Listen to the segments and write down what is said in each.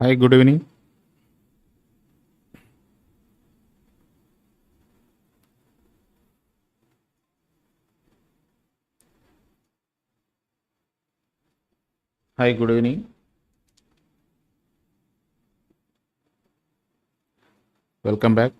Hi, good evening. Hi, good evening. Welcome back.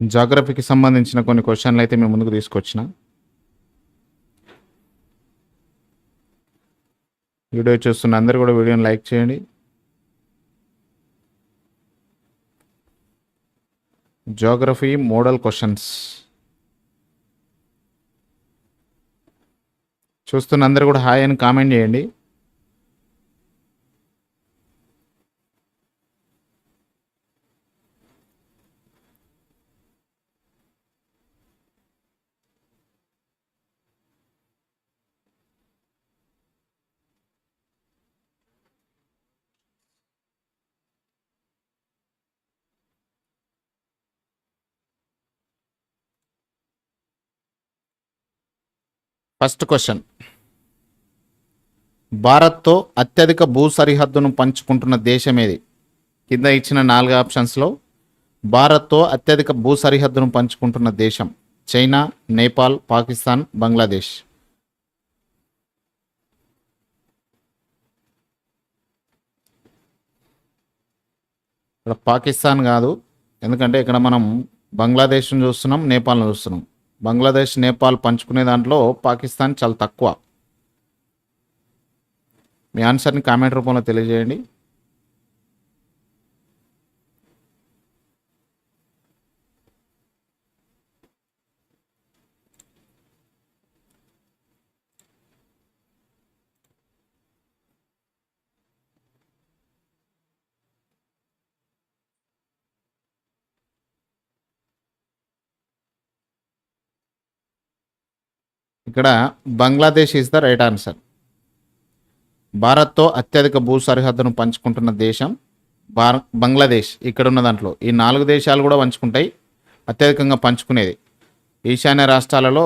జాగ్రఫీకి సంబంధించిన కొన్ని క్వశ్చన్లు అయితే మేము ముందుకు తీసుకొచ్చిన. వీడియో చూస్తున్న అందరూ కూడా వీడియోని లైక్ చేయండి. జోగ్రఫీ మోడల్ క్వశ్చన్స్ చూస్తున్న అందరూ కూడా హాయ్ అని కామెంట్ చేయండి. First question. భారత్తో అత్యధిక భూ సరిహద్దును పంచుకుంటున్న దేశం ఏది? కింద ఇచ్చిన నాలుగు ఆప్షన్స్లో భారత్తో అత్యధిక భూ సరిహద్దును పంచుకుంటున్న దేశం చైనా నేపాల్ పాకిస్తాన్ బంగ్లాదేశ్. ఇక్కడ పాకిస్తాన్ కాదు. ఎందుకంటే ఇక్కడ మనం బంగ్లాదేశ్ను చూస్తున్నాం నేపాల్ను చూస్తున్నాం. బంగ్లాదేశ్ నేపాల్ పంచుకునే దాంట్లో పాకిస్తాన్ చాలా తక్కువ. మీ ఆన్సర్ని కామెంట్ రూపంలో తెలియజేయండి. ఇక్కడ Bangladesh is the right answer భారత్తో అత్యధిక భూ సరిహద్దును పంచుకుంటున్న దేశం భార బంగ్లాదేశ్. ఇక్కడ ఉన్న దాంట్లో ఈ నాలుగు దేశాలు కూడా పంచుకుంటాయి అత్యధికంగా పంచుకునేది. ఈశాన్య రాష్ట్రాలలో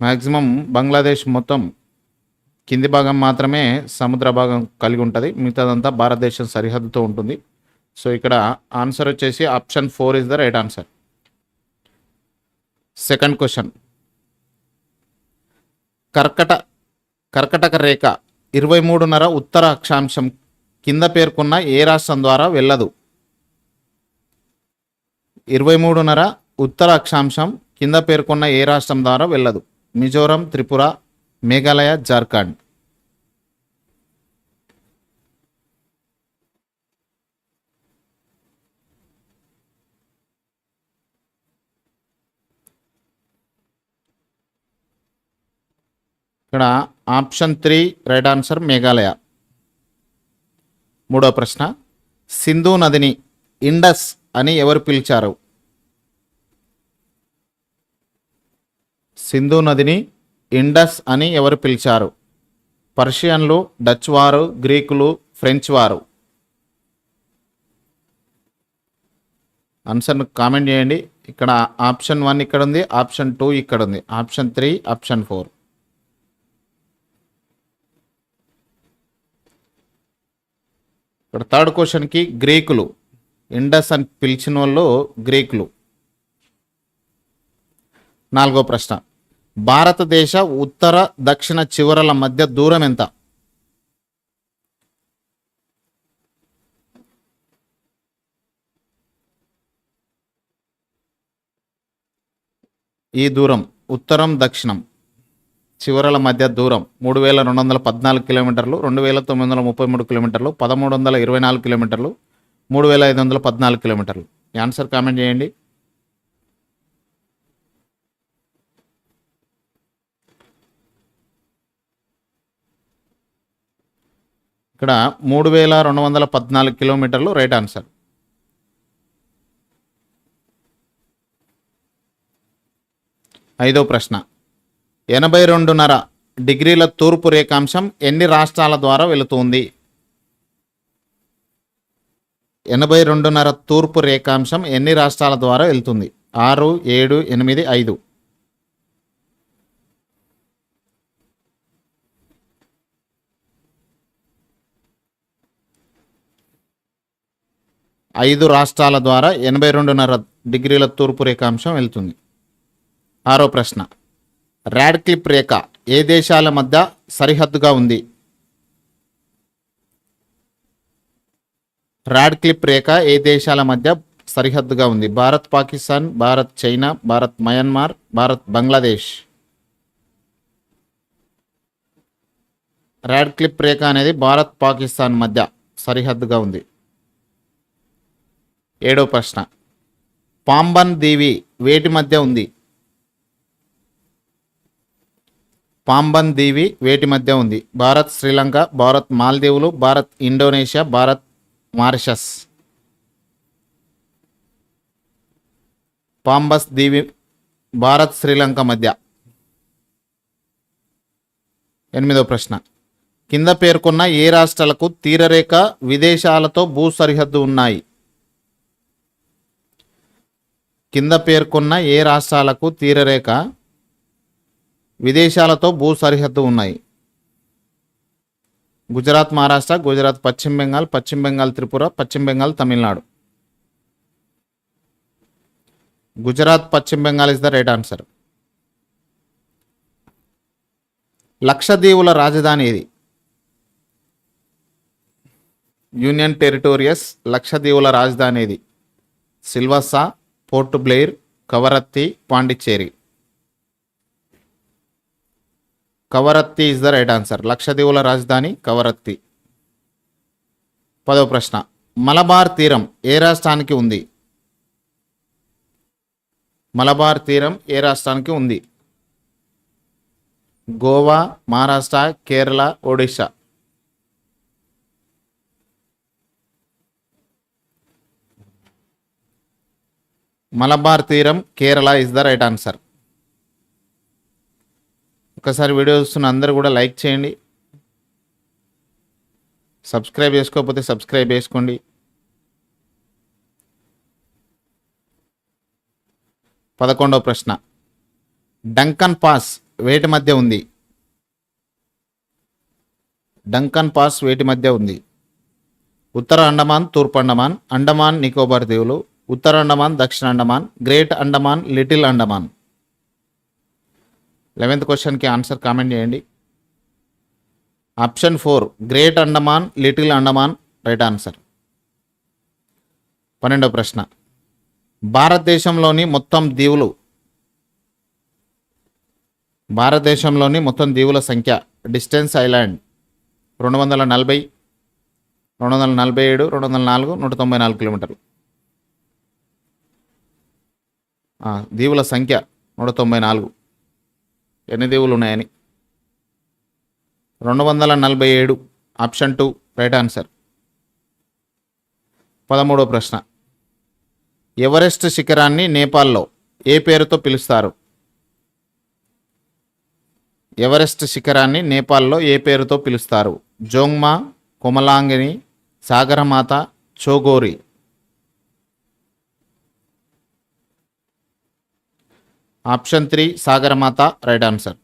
మ్యాక్సిమం బంగ్లాదేశ్ మొత్తం కింది భాగం మాత్రమే సముద్ర భాగం కలిగి ఉంటుంది మిగతాదంతా భారతదేశం సరిహద్దుతో ఉంటుంది. సో ఇక్కడ ఆన్సర్ వచ్చేసి option four is the right answer second question. కర్కట కర్కటక రేఖ ఇరవై మూడున్నర ఉత్తర అక్షాంశం కింద పేర్కొన్న ఏ రాష్ట్రం ద్వారా వెళ్ళదు? ఇరవై మూడున్నర ఉత్తర అక్షాంశం కింద పేర్కొన్న ఏ రాష్ట్రం ద్వారా వెళ్ళదు? మిజోరం త్రిపుర మేఘాలయ జార్ఖండ్. ఇక్కడ option three right answer Meghalaya. మూడో ప్రశ్న సింధు నదిని ఇండస్ అని ఎవరు పిలిచారు? సింధు నదిని ఇండస్ అని ఎవరు పిలిచారు? పర్షియన్లు డచ్ వారు గ్రీకులు ఫ్రెంచ్ వారు. ఆన్సర్ను కామెంట్ చేయండి. ఇక్కడ ఆప్షన్ వన్ ఇక్కడ ఉంది ఆప్షన్ టూ ఇక్కడ ఉంది ఆప్షన్ త్రీ ఆప్షన్ ఫోర్. ఇక్కడ థర్డ్ క్వశ్చన్కి గ్రీకులు. ఇండస్ అని పిలిచిన వాళ్ళు గ్రీకులు. నాలుగో ప్రశ్న. భారతదేశ ఉత్తర దక్షిణ చివరల మధ్య దూరం ఎంత? ఈ దూరం. ఉత్తరం దక్షిణం. చివరల మధ్య దూరం మూడు వేల రెండు వందల పద్నాలుగు కిలోమీటర్లు రెండు వేల తొమ్మిది వందల ముప్పై మూడు కిలోమీటర్లు పదమూడు వందల ఇరవై నాలుగు కిలోమీటర్లు మూడు వేల ఐదు వందల పద్నాలుగు కిలోమీటర్లు. ఆన్సర్ కామెంట్ చేయండి. ఇక్కడ మూడు వేల రెండు వందల పద్నాలుగు కిలోమీటర్లు రైట్ ఆన్సర్. ఐదో ప్రశ్న. ఎనభై రెండున్నర డిగ్రీల తూర్పు రేఖాంశం ఎన్ని రాష్ట్రాల ద్వారా వెళుతుంది? ఎనభై రెండున్నర తూర్పు రేఖాంశం ఎన్ని రాష్ట్రాల ద్వారా వెళ్తుంది? ఆరు ఏడు ఎనిమిది ఐదు. ఐదు రాష్ట్రాల ద్వారా ఎనభై రెండున్నర డిగ్రీల తూర్పు రేఖాంశం వెళ్తుంది. ఆరో ప్రశ్న. ర్యాడ్క్లిప్ రేఖ ఏ దేశాల మధ్య సరిహద్దుగా ఉంది? ర్యాడ్క్లిప్ రేఖ ఏ దేశాల మధ్య సరిహద్దుగా ఉంది? Bharat Pakistan Bharat China Bharat Myanmar Bharat Bangladesh. Radcliffe రేఖ అనేది భారత్ పాకిస్తాన్ మధ్య సరిహద్దుగా ఉంది. ఏడో ప్రశ్న. పాంబన్ దీవి వేటి మధ్య ఉంది? పాంబన్ దీవి వేటి మధ్య ఉంది. భారత్ శ్రీలంక భారత్ మాల్దీవులు భారత్ ఇండోనేషియా భారత్ మారిషస్. పాంబస్ దీవి భారత్ శ్రీలంక మధ్య. ఎనిమిదో ప్రశ్న. కింద పేర్కొన్న ఏ రాష్ట్రాలకు తీరరేఖ విదేశాలతో భూ సరిహద్దు ఉన్నాయి? కింద పేర్కొన్న ఏ రాష్ట్రాలకు తీరరేఖ విదేశాలతో భూ సరిహద్దు ఉన్నాయి. గుజరాత్ మహారాష్ట్ర గుజరాత్ పశ్చిమ బెంగాల్ పశ్చిమ బెంగాల్ త్రిపుర పశ్చిమ బెంగాల్ తమిళనాడు. గుజరాత్ పశ్చిమ Bengal is the right answer లక్షద్వీపుల రాజధాని ఏది? యూనియన్ టెరిటోరియస్ లక్షద్వీపుల రాజధాని ఏది? Silvassa Port Blair Kavaratti Pondicherry Kavaratti is the right answer లక్షద్వీపుల రాజధాని కవరత్తి. పదో ప్రశ్న. మలబార్ తీరం ఏ రాష్ట్రానికి ఉంది? మలబార్ తీరం ఏ రాష్ట్రానికి ఉంది? గోవా మహారాష్ట్ర కేరళ ఒడిశా. మలబార్ తీరం Kerala is the right answer ఒకసారి వీడియో చూస్తున్న అందరూ కూడా లైక్ చేయండి. సబ్స్క్రైబ్ చేసుకోకపోతే సబ్స్క్రైబ్ చేసుకోండి. పదకొండవ ప్రశ్న. డంకన్ పాస్ వేటి మధ్య ఉంది? డంకన్ పాస్ వేటి మధ్య ఉంది? ఉత్తర అండమాన్ తూర్పు అండమాన్ అండమాన్ నికోబార్ దీవులు ఉత్తర అండమాన్ దక్షిణ Andaman great Andaman little Andaman. Eleventh క్వశ్చన్కి ఆన్సర్ కామెంట్ చేయండి. Option four great Andaman little Andaman right answer. పన్నెండవ ప్రశ్న. భారతదేశంలోని మొత్తం దీవులు భారతదేశంలోని మొత్తం దీవుల సంఖ్య డిస్టెన్స్ ఐలాండ్ రెండు వందల నలభై రెండు వందల నలభై ఏడు రెండు వందల నాలుగు నూట తొంభై నాలుగు కిలోమీటర్లు. దీవుల సంఖ్య నూట తొంభై నాలుగు. ఎన్ని దేవులు ఉన్నాయని రెండు వందల నలభై ఏడు ఆప్షన్ టూ రైట్ ఆన్సర్. పదమూడో ప్రశ్న. ఎవరెస్ట్ శిఖరాన్ని నేపాల్లో ఏ పేరుతో పిలుస్తారు? ఎవరెస్ట్ శిఖరాన్ని నేపాల్లో ఏ పేరుతో పిలుస్తారు? జోంగ్మా కొమలాంగిని Sagarmatha Chogori. Option three Sagarmatha right answer.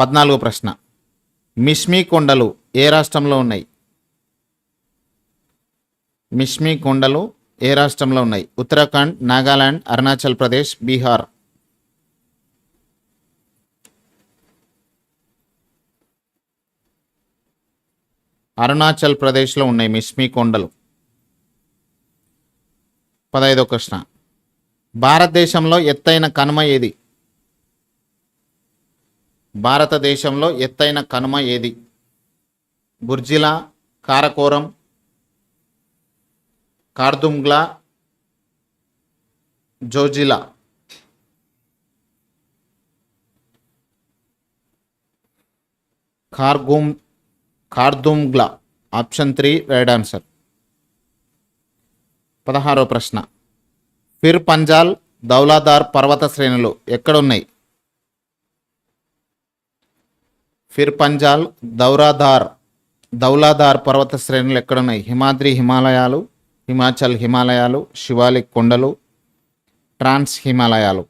పద్నాలుగో ప్రశ్న. మిష్మి కొండలు ఏ రాష్ట్రంలో ఉన్నాయి? మిష్మి కొండలు ఏ రాష్ట్రంలో ఉన్నాయి? ఉత్తరాఖండ్ నాగాలాండ్ అరుణాచల్ ప్రదేశ్ బీహార్. అరుణాచల్ ప్రదేశ్లో ఉన్నాయి మిష్మి కొండలు. పదహైదో ప్రశ్న. భారతదేశంలో ఎత్తైన కనుమ ఏది? భారతదేశంలో ఎత్తైన కనుమ ఏది? Burzila Karakoram Khardung La Zojila. కార్గుం Khardung La. Option three right answer. పదహారో ప్రశ్న. ఫిర్ పంజాల్ దౌలాదార్ పర్వత శ్రేణులు ఎక్కడున్నాయి? ఫిర్ పంజాల్ దౌరాదార్ దౌలాదార్ పర్వత శ్రేణులు ఎక్కడున్నాయి? హిమాద్రి హిమాలయాలు హిమాచల్ హిమాలయాలు శివాలిక్ కొండలు ట్రాన్స్ హిమాలయాలు.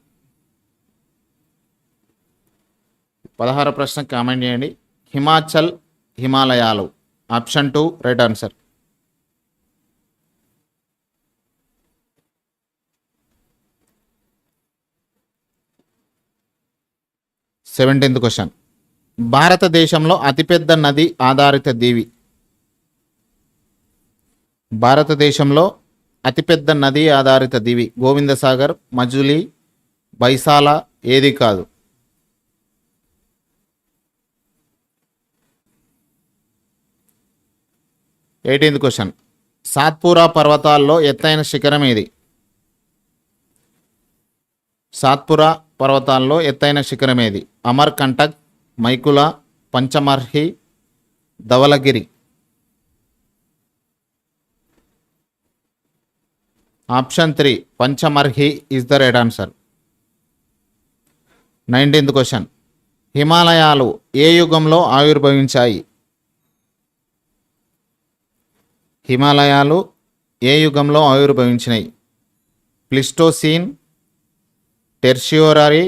పదహారు ప్రశ్న కామెంట్ చేయండి. హిమాచల్ హిమాలయాలు. Option two right answer. Seventeenth question భారతదేశంలో అతిపెద్ద నది ఆధారిత దీవి. భారతదేశంలో అతిపెద్ద నది ఆధారిత దీవి. గోవిందసాగర్ మజులి బైసాల ఏది కాదు? ఎయిటీన్త్ క్వశ్చన్ సాత్పురా పర్వతాల్లో ఎత్తైన శిఖరం ఏది? సాత్పురా పర్వతాల్లో ఎత్తైన శిఖరం ఏది? Amarkantak మైకుల Pachmarhi Dhaulagiri option three Pachmarhi is the right answer nineteenth question. హిమాలయాలు ఏ యుగంలో ఆవిర్భవించాయి? హిమాలయాలు ఏ యుగంలో ఆవిర్భవించినాయి? ప్లిస్టోసీన్ టెర్షియోరరీ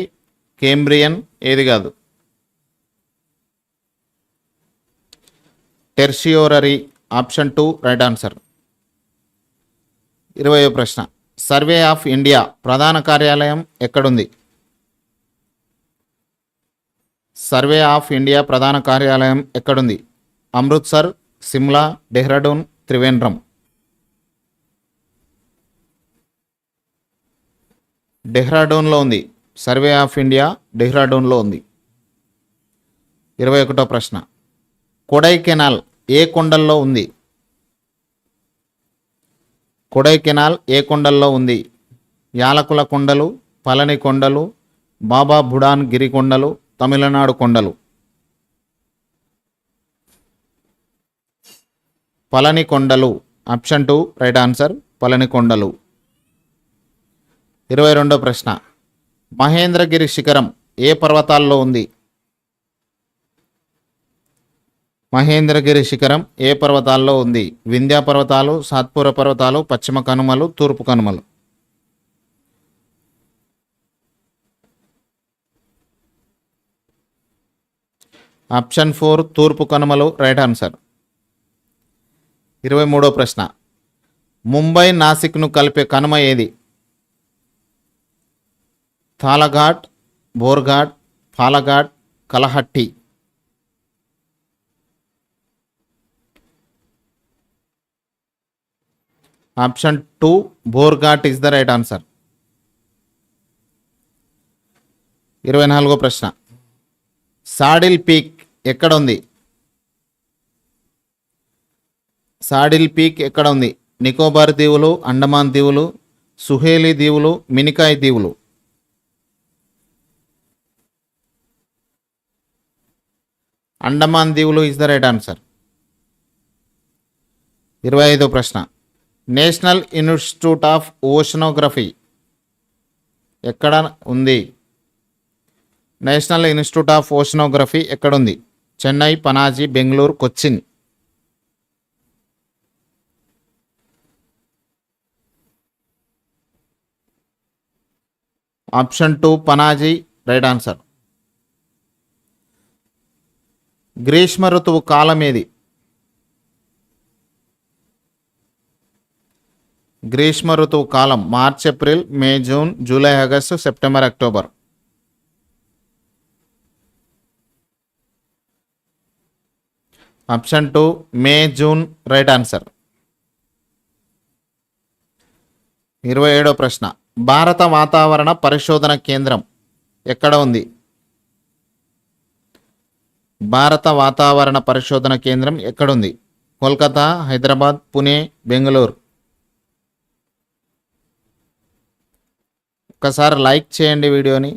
కేంబ్రియన్ ఏది కాదు? Tertiary option two right answer. ఇరవయో ప్రశ్న. సర్వే ఆఫ్ ఇండియా ప్రధాన కార్యాలయం ఎక్కడుంది? సర్వే ఆఫ్ ఇండియా ప్రధాన కార్యాలయం ఎక్కడుంది? అమృత్సర్ సిమ్లా డెహ్రాడూన్ త్రివేంద్రం. డెహ్రాడూన్లో ఉంది. సర్వే ఆఫ్ ఇండియా డెహ్రాడూన్లో ఉంది. ఇరవై ఒకటో ప్రశ్న. కొడైకెనాల్ ఏ కొండల్లో ఉంది? కొడైకెనాల్ ఏ కొండల్లో ఉంది? యాలకుల కొండలు పళని కొండలు బాబా బుడాన్ గిరి కొండలు తమిళనాడు కొండలు. పళని కొండలు. Option two right answer Palani కొండలు. ఇరవై రెండో ప్రశ్న. మహేంద్రగిరి శిఖరం ఏ పర్వతాల్లో ఉంది? మహేంద్రగిరి శిఖరం ఏ పర్వతాల్లో ఉంది? వింధ్యా పర్వతాలు సాత్పుర పర్వతాలు పశ్చిమ కనుమలు తూర్పు కనుమలు. ఆప్షన్ ఫోర్ తూర్పు కనుమలు రైట్ ఆన్సర్. ఇరవై మూడో ప్రశ్న. ముంబై నాసిక్ను కలిపే కనుమ ఏది? Thalghat Borghat Palghat Kalhatti. Option two Borghat is the right answer. ఇరవై నాలుగో ప్రశ్న. సాడిల్ పీక్ ఎక్కడ ఉంది? సాడిల్ పీక్ ఎక్కడ ఉంది? నికోబార్ దీవులు అండమాన్ దీవులు సుహేలి దీవులు మినికాయ్ దీవులు. అండమాన్ దీవులు ఇస్ ద రైట్ ఆన్సర్ ఇరవై ఐదో ప్రశ్న. నేషనల్ ఇన్స్టిట్యూట్ ఆఫ్ ఓషనోగ్రఫీ ఎక్కడ ఉంది? నేషనల్ ఇన్స్టిట్యూట్ ఆఫ్ ఓషనోగ్రఫీ ఎక్కడుంది? Chennai Panaji Bengaluru Cochin. Option two Panaji right answer Greeshma ఋతువు కాలం ఏది గ్రీష్మ ఋతువు కాలం March April May June July August September October. Option two May June right answer. ఇరవై ఏడో ప్రశ్న. భారత వాతావరణ పరిశోధన కేంద్రం ఎక్కడ ఉంది? భారత వాతావరణ పరిశోధన కేంద్రం ఎక్కడుంది? కోల్కతా హైదరాబాద్ పుణే బెంగళూరు. ఒకసారి లైక్ చేయండి వీడియోని.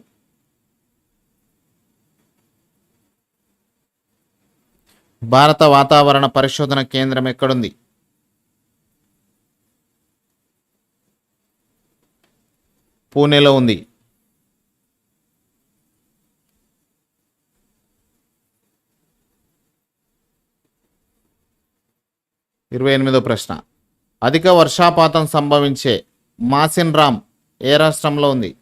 భారత వాతావరణ పరిశోధన కేంద్రం ఎక్కడుంది? పూణేలో ఉంది. ఇరవై ఎనిమిదో ప్రశ్న. అధిక వర్షాపాతం సంభవించే మాసిన్ రామ్ ఏ రాష్ట్రంలో ఉంది?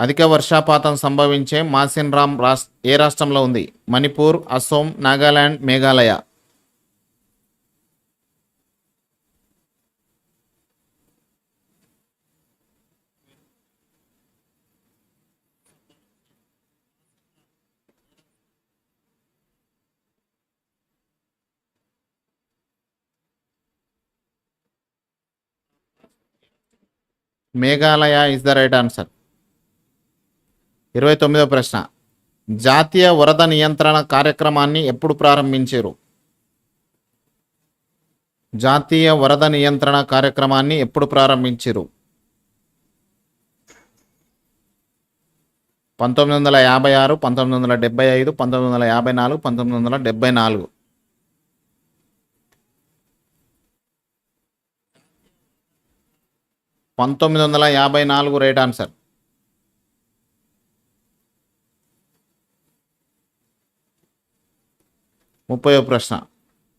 అధిక వర్షాపాతం సంభవించే మాసిన్ రామ్ రాష్ ఏ రాష్ట్రంలో ఉంది? Manipur Assam Nagaland Meghalaya. Meghalaya is the right answer ఇరవై తొమ్మిదో ప్రశ్న. జాతీయ వరద నియంత్రణ కార్యక్రమాన్ని ఎప్పుడు ప్రారంభించారు? జాతీయ వరద నియంత్రణ కార్యక్రమాన్ని ఎప్పుడు ప్రారంభించారు? పంతొమ్మిది వందల యాభై ఆరు పంతొమ్మిది వందల డెబ్బై ఐదు పంతొమ్మిది వందల యాభై నాలుగు పంతొమ్మిది వందల డెబ్బై నాలుగు. పంతొమ్మిది వందల యాభై నాలుగు రైట్ ఆన్సర్. ముప్పై ప్రశ్న.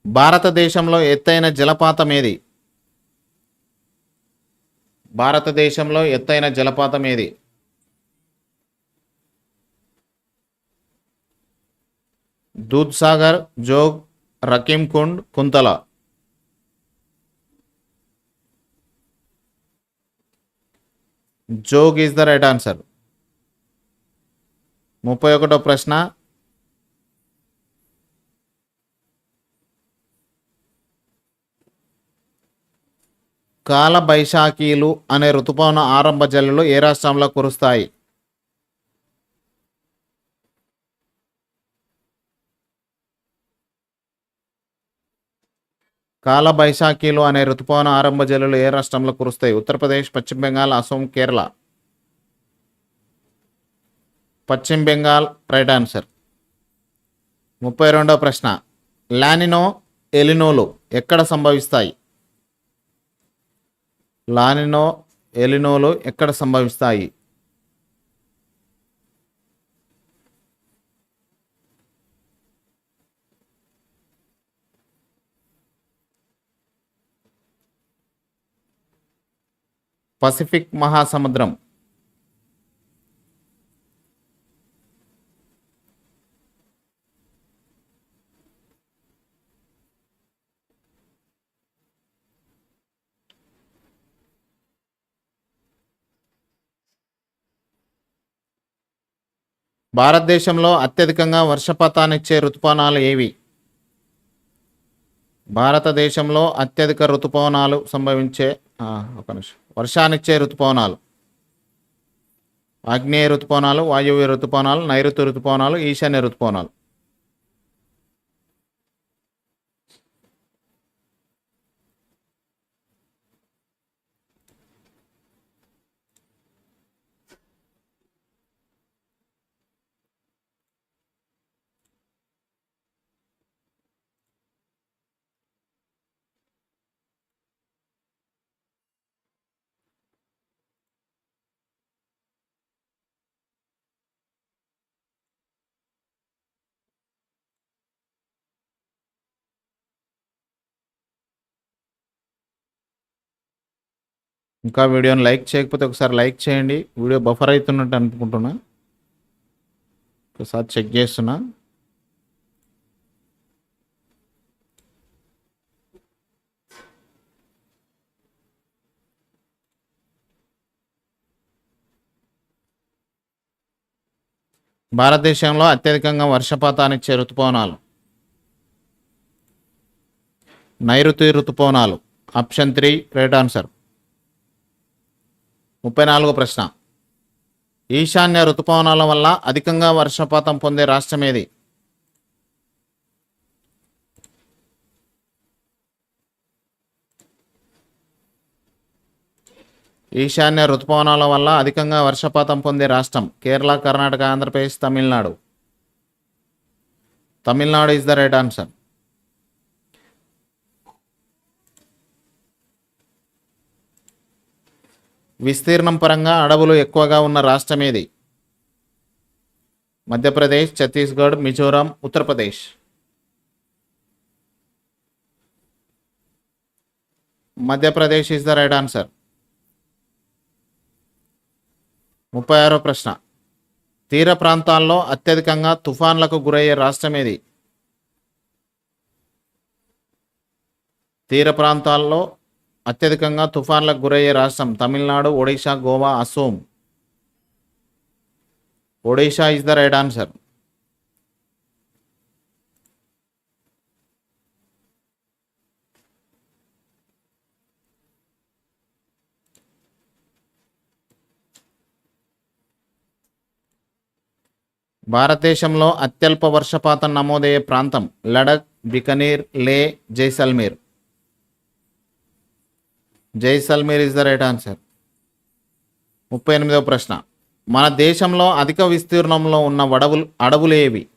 భారతదేశంలో ఎత్తైన జలపాతం ఏది? భారతదేశంలో ఎత్తైన జలపాతం ఏది? దూద్సాగర్ జోగ్ రకీంకుండ్ Kund Jog is the right answer ముప్పై ఒకటో ప్రశ్న. కాల బైశాఖీలు అనే ఋతుపవన ఆరంభ జల్లులు ఏ రాష్ట్రంలో కురుస్తాయి? కాల బైశాఖీలు అనే ఋతుపవన ఆరంభ జల్లులు ఏ రాష్ట్రంలో కురుస్తాయి? ఉత్తరప్రదేశ్ పశ్చిమ బెంగాల్ అసోం కేరళ. పశ్చిమ బెంగాల్ రైట్ ఆన్సర్. ముప్పై రెండవ ప్రశ్న. లానినో ఎలినోలు ఎక్కడ సంభవిస్తాయి? లానినో ఎలినోలు ఎక్కడ సంభవిస్తాయి? పసిఫిక్ మహాసముద్రం. భారతదేశంలో అత్యధికంగా వర్షపాతాన్నిచ్చే ఋతుపవనాలు ఏవి? భారతదేశంలో అత్యధిక ఋతుపవనాలు సంభవించే ఒక నిమిషం. వర్షాన్నిచ్చే ఋతుపవనాలు. ఆగ్నేయ ఋతుపవనాలు వాయువ్య ఋతుపవనాలు నైరుతి ఋతుపవనాలు ఈశాన్య ఋతుపవనాలు. ఇంకా వీడియోని లైక్ చేయకపోతే ఒకసారి లైక్ చేయండి. వీడియో బఫర్ అవుతున్నట్టు అనుకుంటున్నా. ఒకసారి చెక్ చేస్తున్నా. భారతదేశంలో అత్యధికంగా వర్షపాతాన్నిచ్చే ఋతుపవనాలు. నైరుతి ఋతుపవనాలు. Option three right answer. ముప్పై నాలుగో ప్రశ్న. ఈశాన్య ఋతుపవనాల వల్ల అధికంగా వర్షపాతం పొందే రాష్ట్రం ఏది? ఈశాన్య ఋతుపవనాల వల్ల అధికంగా వర్షపాతం పొందే రాష్ట్రం Kerala Karnataka Andhra Pradesh Tamil Nadu. Tamil Nadu is the right answer విస్తీర్ణం పరంగా అడవులు ఎక్కువగా ఉన్న రాష్ట్రం ఏది Madhya Pradesh Chhattisgarh Mizoram Uttar Pradesh. Madhya Pradesh is the right answer ముప్పై ఆరో ప్రశ్న. తీర ప్రాంతాల్లో అత్యధికంగా తుఫాన్లకు గురయ్యే రాష్ట్రం ఏది తీర ప్రాంతాల్లో అత్యధికంగా తుఫాన్లకు గురయ్యే రాష్ట్రం Tamil Nadu Odisha Goa Assam Odisha is the right answer భారతదేశంలో అత్యల్ప వర్షపాతం నమోదయ్యే ప్రాంతం Ladakh Bikaner Leh Jaisalmer. Jaisalmer is the right answer. ముప్పై ఎనిమిదవ ప్రశ్న. మన దేశంలో అధిక విస్తీర్ణంలో ఉన్న వడవులు అడవులు ఏవి?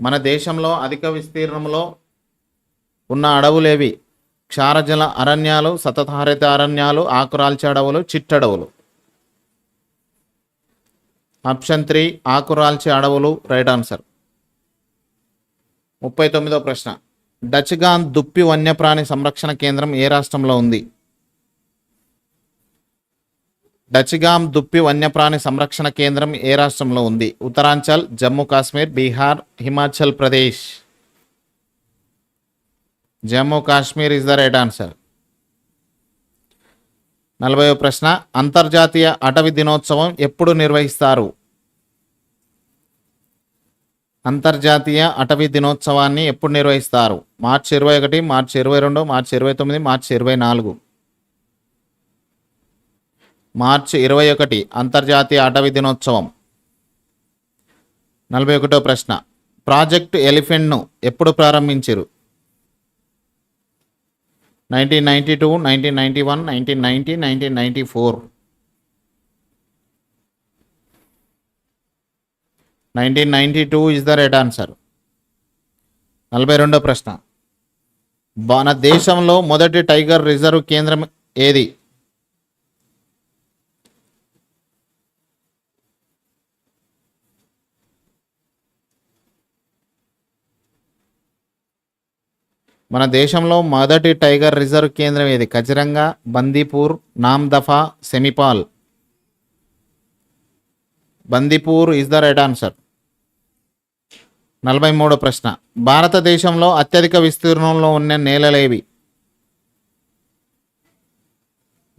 మన దేశంలో అధిక విస్తీర్ణంలో ఉన్న అడవులేవి క్షారజల అరణ్యాలు సతతహరిత అరణ్యాలు ఆకురాల్చే అడవులు చిట్టడవులు. ఆప్షన్ త్రీ ఆకురాల్చే అడవులు రైట్ ఆన్సర్. ముప్పై తొమ్మిదో ప్రశ్న. డచ్గాన్ దుప్పి వన్యప్రాణి సంరక్షణ కేంద్రం ఏ రాష్ట్రంలో ఉంది? డచ్గామ్ దుప్పి వన్యప్రాణి సంరక్షణ కేంద్రం ఏ రాష్ట్రంలో ఉంది? Uttaranchal Jammu Kashmir Bihar Himachal Pradesh. Jammu Kashmir is the right answer నలభై ప్రశ్న అంతర్జాతీయ అటవీ దినోత్సవం ఎప్పుడు నిర్వహిస్తారు? అంతర్జాతీయ అటవీ దినోత్సవాన్ని ఎప్పుడు నిర్వహిస్తారు? మార్చి ఇరవై ఒకటి మార్చి ఇరవై రెండు మార్చి ఇరవై తొమ్మిది మార్చి ఇరవై నాలుగు. మార్చి ఇరవై ఒకటి అంతర్జాతీయ అటవీ దినోత్సవం. నలభై ఒకటో ప్రశ్న. ప్రాజెక్ట్ ఎలిఫెంట్ను ఎప్పుడు ప్రారంభించారు? Nineteen ninety two nineteen ninety one nineteen ninety nineteen ninety four. Nineteen ninety two is the right answer నలభై రెండో ప్రశ్న. మన దేశంలో మొదటి టైగర్ రిజర్వ్ కేంద్రం ఏది? మన దేశంలో మొదటి టైగర్ రిజర్వ్ కేంద్రం ఏది? Kaziranga Bandipur Namdapha Simlipal. Bandipur is the right answer నలభై మూడో ప్రశ్న. భారతదేశంలో అత్యధిక విస్తీర్ణంలో ఉన్న నేలలేవి?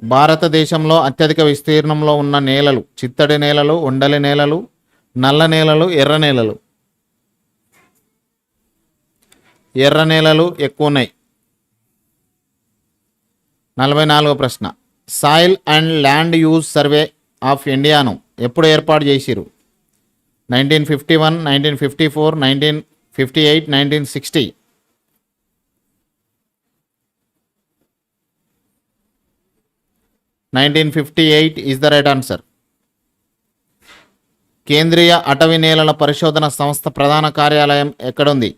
భారతదేశంలో అత్యధిక విస్తీర్ణంలో ఉన్న నేలలు చిత్తడి నేలలు ఉండలి నేలలు నల్ల నేలలు ఎర్ర నేలలు? ఎర్ర నేలలు ఎక్కువ ఉన్నాయి. నలభై నాలుగో ప్రశ్న. Soil and land use survey of ఇండియాను ఎప్పుడు ఏర్పాటు చేసిరు nineteen fifty one nineteen fifty four nineteen fifty eight nineteen sixty. Nineteen fifty eight is the right answer కేంద్రీయ అటవీ నేలల పరిశోధన సంస్థ ప్రధాన కార్యాలయం ఎక్కడుంది?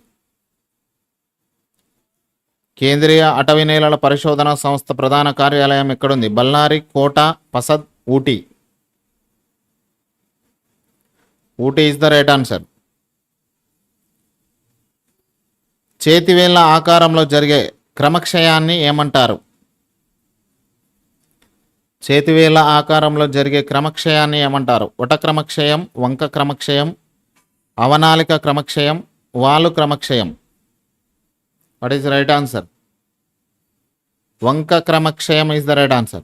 కేంద్రీయ అటవీ నేలల పరిశోధన సంస్థ ప్రధాన కార్యాలయం ఎక్కడుంది? Ballari Kota పసద్ Ooty. Ooty is the right answer చేతివేళ్ళ ఆకారంలో జరిగే క్రమక్షయాన్ని ఏమంటారు? చేతివేళ్ళ ఆకారంలో జరిగే క్రమక్షయాన్ని ఏమంటారు? ఉట క్రమక్షయం వంక క్రమక్షయం అవనాలిక క్రమక్షయం వాలు క్రమక్షయం. వాట్ ఈస్ రైట్ ఆన్సర్ వంక క్రమక్షయం ఈజ్ ద రైట్ ఆన్సర్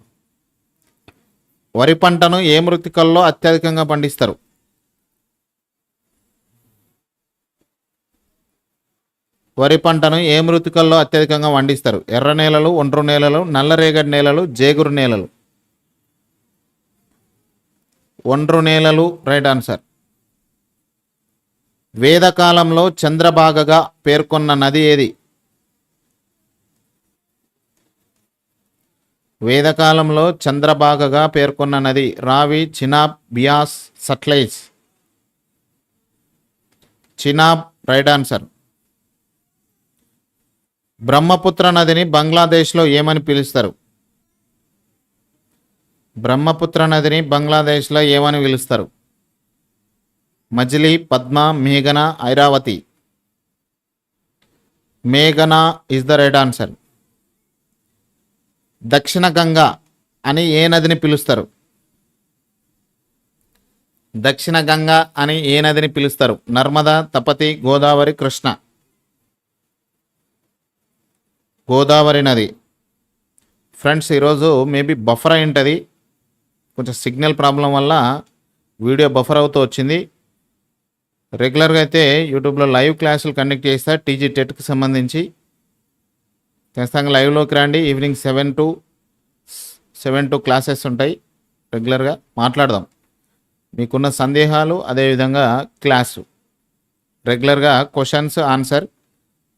వరి పంటను ఏ మృతికల్లో అత్యధికంగా పండిస్తారు? వరి పంటను ఏ మృతికల్లో అత్యధికంగా పండిస్తారు? ఎర్ర నేలలు ఒండ్రు నేలలు నల్లరేగడి నేలలు జేగురు నేలలు? ఒండ్రు నేలలు రైట్ ఆన్సర్. వేదకాలంలో చంద్రభాగగా పేర్కొన్న నది ఏది? వేదకాలంలో చంద్రభాగగా పేర్కొన్న నది రావి చినాబ్ బియాస్ సట్లైజ్ చినాబ్ రైట్ ఆన్సర్. బ్రహ్మపుత్ర నదిని బంగ్లాదేశ్లో ఏమని పిలుస్తారు? బ్రహ్మపుత్ర నదిని బంగ్లాదేశ్లో ఏమని పిలుస్తారు? మజిలీ పద్మ మేఘన ఐరావతి. మేఘన ఇస్ ద రైట్ ఆన్సర్ దక్షిణ గంగా అని ఏ నదిని పిలుస్తారు? దక్షిణ గంగా అని ఏ నదిని పిలుస్తారు? నర్మదా తపతి గోదావరి కృష్ణ. గోదావరి నది. ఫ్రెండ్స్ ఈరోజు మేబీ బఫర్ అయి ఉంటుంది కొంచెం సిగ్నల్ ప్రాబ్లం వల్ల వీడియో బఫర్ అవుతూ వచ్చింది. రెగ్యులర్గా అయితే యూట్యూబ్లో లైవ్ క్లాసులు కండక్ట్ చేస్తా టీజీ టెట్కి సంబంధించి. ఖచ్చితంగా లైవ్లోకి రండి. Evening seven to seven to classes ఉంటాయి. రెగ్యులర్గా మాట్లాడదాం. మీకున్న సందేహాలు అదేవిధంగా క్లాసు. రెగ్యులర్గా క్వశ్చన్స్ ఆన్సర్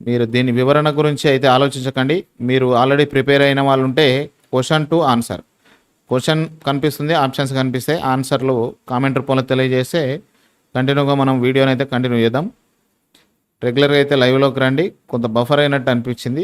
మీరు దీని వివరణ గురించి అయితే ఆలోచించకండి. మీరు ఆల్రెడీ ప్రిపేర్ అయిన వాళ్ళు ఉంటే క్వశ్చన్ టు ఆన్సర్ క్వశ్చన్ కనిపిస్తుంది ఆప్షన్స్ కనిపిస్తాయి. ఆన్సర్లు కామెంట్ రూపంలో తెలియజేస్తే కంటిన్యూగా మనం వీడియోని అయితే కంటిన్యూ చేద్దాం. రెగ్యులర్గా అయితే లైవ్లోకి రండి. కొంత బఫర్ అయినట్టు అనిపించింది.